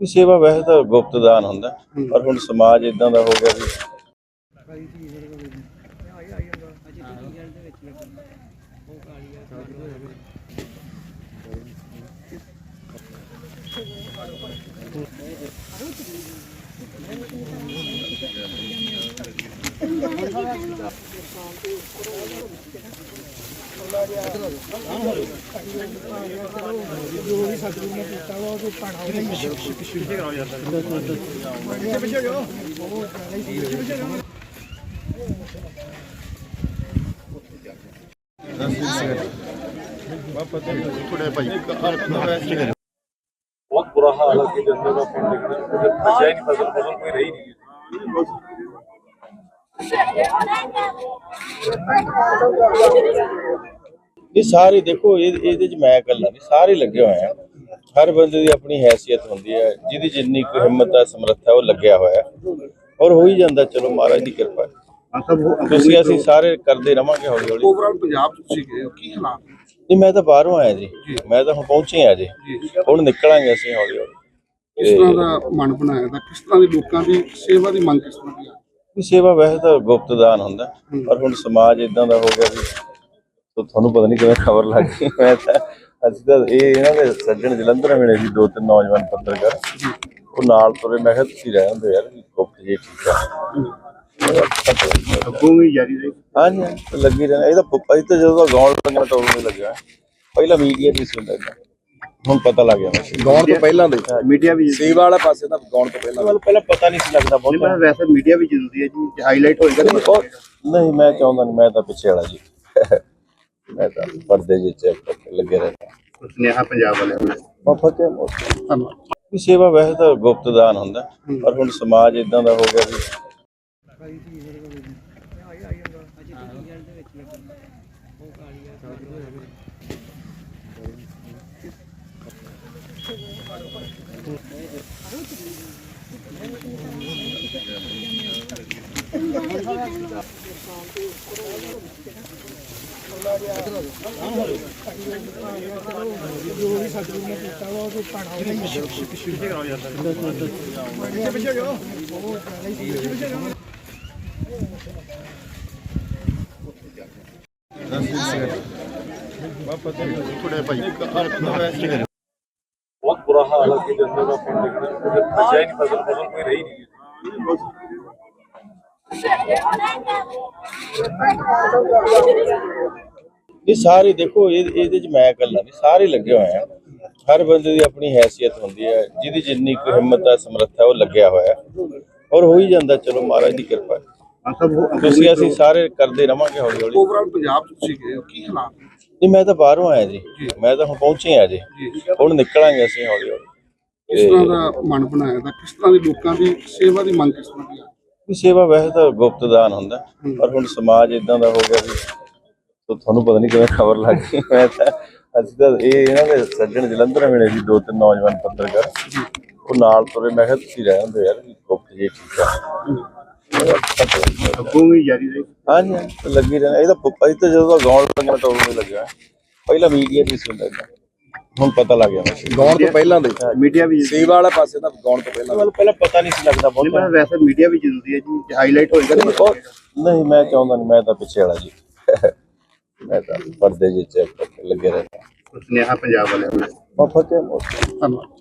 ਵੀ ਸੇਵਾ ਵੈਸੇ ਤਾਂ ਗੁਪਤ ਦਾਨ ਹੁੰਦਾ ਪਰ ਹੁਣ ਸਮਾਜ ਇਦਾਂ ਦਾ ਹੋ ਗਿਆ ਵੀ ਬਹੁਤ ਬੁਰਾ ਹਾਲ ਹੈ ਕਿ ਜੰਨੇ ਦਾ ਪਿੰਡ ਨਿਕਲੇ ਬਚਿਆ ਹੀ ਨਹੀਂ ਫਸਲ ਫਸਲ ਕੋਈ ਰਹੀ ਨਹੀਂ ਇਹ ਸਾਰੇ ਦੇਖੋ ਇਹ ਇਹਦੇ ਚ ਮੈਂ ਇਕੱਲਾ ਨਹੀਂ ਸਾਰੇ ਲੱਗੇ ਹੋਏ ਆ। ਹਰ ਬੰਦੇ ਦੀ ਆਪਣੀ ਹੈਸੀਅਤ ਹੁੰਦੀ ਹੈ ਜਿਹਦੀ ਜਿੰਨੀ ਕੁ ਹਿੰਮਤ ਹੈ ਸਮਰੱਥਾ ਉਹ ਲੱਗਿਆ ਹੋਇਆ। ਔਰ ਹੋ ਹੀ ਜਾਂਦਾ ਚਲੋ ਮਹਾਰਾਜ ਦੀ ਕਿਰਪਾ ਹੈ। ਤੁਸੀਂ ਅਸੀਂ ਸਾਰੇ ਕਰਦੇ ਰਵਾਂਗੇ ਹੌਲੀ ਹੌਲੀ ਓਵਰਆਲ ਪੰਜਾਬ ਤੁਸੀਂ ਗਏ ਹੋ ਕੀ ਹਾਲਾਤ? ਨਹੀਂ ਮੈਂ ਤਾਂ ਬਾਹਰੋਂ ਆਇਆ ਜੀ। ਮੈਂ ਤਾਂ ਹੁਣ ਪਹੁੰਚੇ ਆ ਜੀ। ਹੁਣ ਨਿਕਲਾਂਗੇ ਅਸੀਂ ਹੌਲੀ ਹੌਲੀ ਕਿਸ ਤਰ੍ਹਾਂ ਦਾ ਮਨ ਬਣਾਇਆ ਦਾ ਕਿਸ ਤਰ੍ਹਾਂ ਦੀ ਲੋਕਾਂ ਦੀ ਸੇਵਾ ਦੀ ਮੰਗ ਕਿਸ ਤਰ੍ਹਾਂ ਦੀ ਆ? ਸੇਵਾ ਵੈਸੇ ਤਾਂ ਗੁਪਤ ਦਾਨ ਹੁੰਦਾ ਪਰ ਹੁਣ ਸਮਾਜ ਇਦਾਂ ਦਾ ਹੋ ਗਿਆ ਵੀ ਤੋ ਤੁਹਾਨੂੰ ਪਤਾ ਨਹੀਂ ਕਿਵੇਂ ਖਬਰ ਲੱਗ ਗਈ। ਮੈਂ ਤਾਂ ਅਸੀਂ ਤਾਂ ਇਹ ਇਹਨਾਂ ਦੇ ਸੱਜਣ ਜਲੰਧਰ ਮਿਲੇ ਸੀ ਦੋ ਤਿੰਨ ਨੌਜਵਾਨ ਪੱਤਰਕਾਰ। ਉਹ ਨਾਲ ਤੁਰੇ ਮੈਂ ਕਿਹਾ ਤੁਸੀਂ ਰਹਿ ਹੁੰਦੇ ਯਾਰ ਗੁਪਤ ਜੀ ਠੀਕ ਆ? ਅੱਗੋਂ ਵੀ ਜਾਰੀ ਰਹੀ। ਹਾਂਜੀ ਲੱਗੀ ਰਹਿਣਾ। ਇਹ ਤਾਂ ਪੁੱਪਾ ਜੀ ਤਾਂ ਜਦੋਂ ਦਾ ਗਾਉਣ ਲੱਗਣਾ ਟੋਲ ਨਹੀਂ ਲੱਗਿਆ ਪਹਿਲਾਂ ਮੀਡੀਆ ਦੀ ਸੀ। ਹੁੰਦਾ ਏਦਾਂ। ਹੁਣ ਪਤਾ ਲੱਗ ਗਿਆ ਗਾਉਣ ਤੋਂ ਪਹਿਲਾਂ ਦੇ। ਮੀਡੀਆ ਵੀ ਸੇਵਾ ਵਾਲਾ ਪਾਸੇ ਤਾਂ ਗਾਉਣ ਤੋਂ ਪਹਿਲਾਂ ਮੈਨੂੰ ਪਹਿਲਾਂ ਪਤਾ ਨਹੀਂ ਸੀ ਲੱਗਦਾ ਬਹੁਤ। ਮੈਂ ਵੈਸੇ ਮੀਡੀਆ ਵੀ ਜ਼ਰੂਰੀ ਹੈ ਜੀ। ਹਾਈਲਾਈਟ ਹੋਏਗਾ ਤਾਂ ਬਹੁਤ- ਨਹੀਂ ਮੈਂ ਚਾਹੁੰਦਾ ਨਹੀਂ ਮੈਂ ਤਾਂ ਪਿੱਛੇ ਵਾਲਾ ਜੀ। ਮੈਂ ਤਾਂ ਪਰਦੇ ਜਿਹੇ ਚ ਲੱਗੇ ਰਹਿੰਦਾ ਸੁਨੇਹਾ ਪੰਜਾਬ ਵਾਲਿਆਂ ਨੂੰ ਮਫਤ ਹੈ ਮੋਸਟ ਧੰਨਵਾਦ। ਵੀ ਸੇਵਾ ਵੈਸੇ ਤਾਂ ਗੁਪਤ ਦਾਨ ਹੁੰਦਾ ਪਰ ਹੁਣ ਸਮਾਜ ਇਦਾਂ ਦਾ ਹੋ ਗਿਆ ਵੀ ਬਹੁਤ ਬੁਰਾ ਹਾਲ ਹੈ ਜੰਨੇ ਦਾ ਪਿੰਡ ਨਿਕਲੇ ਬਚਿਆ ਨਹੀਂ ਫਸਲ ਫਸਲ ਕੋਈ ਰਹੀ ਨਹੀਂ ਇਹ ਸਾਰੇ ਦੇਖੋ ਇਹ ਇਹਦੇ ਚ ਮੈਂ ਇਕੱਲਾ ਨਹੀਂ ਸਾਰੇ ਲੱਗੇ ਹੋਏ ਆ। ਹਰ ਬੰਦੇ ਦੀ ਆਪਣੀ ਹੈਸੀਅਤ ਹੁੰਦੀ ਹੈ ਜਿਹਦੀ ਜਿੰਨੀ ਕੁ ਹਿੰਮਤ ਹੈ ਸਮਰੱਥਾ ਉਹ ਲੱਗਿਆ ਹੋਇਆ। ਔਰ ਹੋ ਹੀ ਜਾਂਦਾ ਚਲੋ ਮਹਾਰਾਜ ਦੀ ਕਿਰਪਾ। ਹੈ। ਤੁਸੀਂ ਅਸੀਂ ਸਾਰੇ ਕਰਦੇ ਰਵਾਂਗੇ ਹੌਲੀ ਹੌਲੀ ਓਵਰਆਲ ਪੰਜਾਬ ਤੁਸੀਂ ਗਏ ਹੋ ਕੀ ਹਾਲਾਤ? ਨਹੀਂ ਮੈਂ ਤਾਂ ਬਾਹਰੋਂ ਆਇਆ ਜੀ। ਮੈਂ ਤਾਂ ਹੁਣ ਪਹੁੰਚੇ ਆ ਜੀ। ਹੁਣ ਨਿਕਲਾਂਗੇ ਅਸੀਂ ਹੌਲੀ ਹੌਲੀ ਕਿਸ ਤਰ੍ਹਾਂ ਦਾ ਮਨ ਬਣਾਇਆ? ਦਾ ਕਿਸ ਤਰ੍ਹਾਂ ਦੀ ਲੋਕਾਂ ਦੀ ਸੇਵਾ ਦੀ ਮੰਗ ਕਿਸ ਤਰ੍ਹਾਂ ਦੀ ਸੇਵਾ ਵੈਸੇ ਤਾਂ ਗੁਪਤ ਦਾਨ ਹੁੰਦਾ ਪਰ ਹੁਣ ਸਮਾਜ ਇਦਾਂ ਦਾ ਹੋ ਗਿਆ ਵੀ ਤੋ ਤੁਹਾਨੂੰ ਪਤਾ ਨਹੀਂ ਕਿਵੇਂ ਖਬਰ ਲੱਗ ਗਈ। ਮੈਂ ਤਾਂ ਅਸੀਂ ਤਾਂ ਇਹ ਇਹਨਾਂ ਦੇ ਸੱਜਣ ਜਲੰਧਰ ਮਿਲੇ ਸੀ ਦੋ ਤਿੰਨ ਨੌਜਵਾਨ ਪੱਤਰਕਾਰ। ਉਹ ਨਾਲ ਤੁਰੇ ਮੈਂ ਕਿਹਾ ਤੁਸੀਂ ਰਹਿ ਹੁੰਦੇ ਯਾਰ ਵੀ ਗੁਪਤ ਜੀ ਠੀਕ ਆ। ਅੱਗੋਂ ਵੀ ਜਾਰੀ ਰਹੀ। ਹਾਂਜੀ ਲੱਗੀ ਰਹਿਣਾ। ਇਹ ਤਾਂ ਪੁੱਪਾ ਜੀ ਤਾਂ ਜਦੋਂ ਦਾ ਗਾਉਣ ਲੱਗਣਾ ਟੋਲ ਨਹੀਂ ਲੱਗਿਆ। ਪਹਿਲਾਂ ਮੀਡੀਆ ਦੀ ਸੀ ਹੁੰਦਾ ਏਦਾਂ। ਹੁਣ ਪਤਾ ਲੱਗ ਗਿਆ ਮੈਨੂੰ। ਗਾਉਣ ਤੋਂ ਪਹਿਲਾਂ ਦੇ। ਮੀਡੀਆ ਵੀ ਸੇਵਾ ਵਾਲਾ ਪਾਸੇ ਤਾਂ ਗਾਉਣ ਤੋਂ ਪਹਿਲਾਂ ਮੈਨੂੰ ਪਹਿਲਾਂ ਪਤਾ ਨਹੀਂ ਸੀ ਲੱਗਦਾ ਬਹੁਤ। ਮੈਂ ਵੈਸੇ ਮੀਡੀਆ ਵੀ ਜ਼ਰੂਰੀ ਹੈ ਜੀ ਹਾਈਲਾਈਟ ਹੋਏਗਾ ਤਾਂ ਬਹੁਤ ਨਹੀਂ ਮੈਂ ਚਾਹੁੰਦਾ ਨਹੀਂ ਮੈਂ ਤਾਂ ਪਿੱਛੇ ਵਾਲਾ ਜੀ। ਮੈਂ ਤਾਂ ਪਰਦੇ ਜਿਹੇ ਚ ਲੱਗੇ ਰਹਿੰਦਾ। ਸੁਨੇਹਾ ਪੰਜਾਬ ਵਾਲਿਆਂ ਨੂੰ ਹੈ ਮੋਸਟ ਧੰਨਵਾਦ।